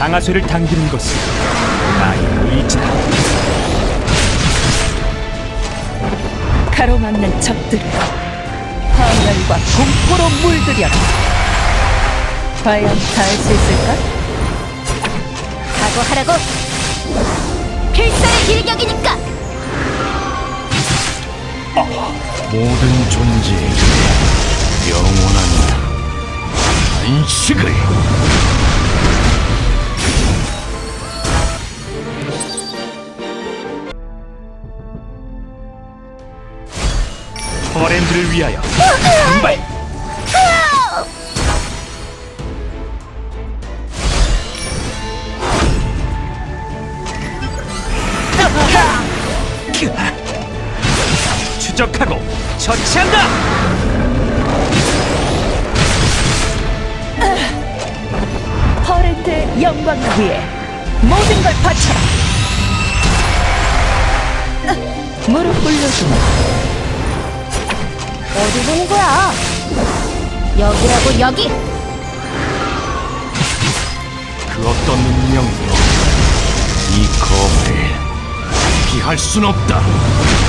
강화쇠를 당기는 것은 나의 의지다. 가로막는 적들을 파멸과 공포로 물들여라. 과연 다할수 있을까? 각오하라고. 필살의 일격이니까. 모든 존재에게 영원한 안식을 퍼랜드를 위하여 한발 추적하고 처치한다! 퍼렌트의 영광을 위해 모든 걸 바쳐라. 아, 무릎 꿇려주마. 어디 보는 거야? 여기라고 여기. 그 어떤 운명도 갈 순 없다.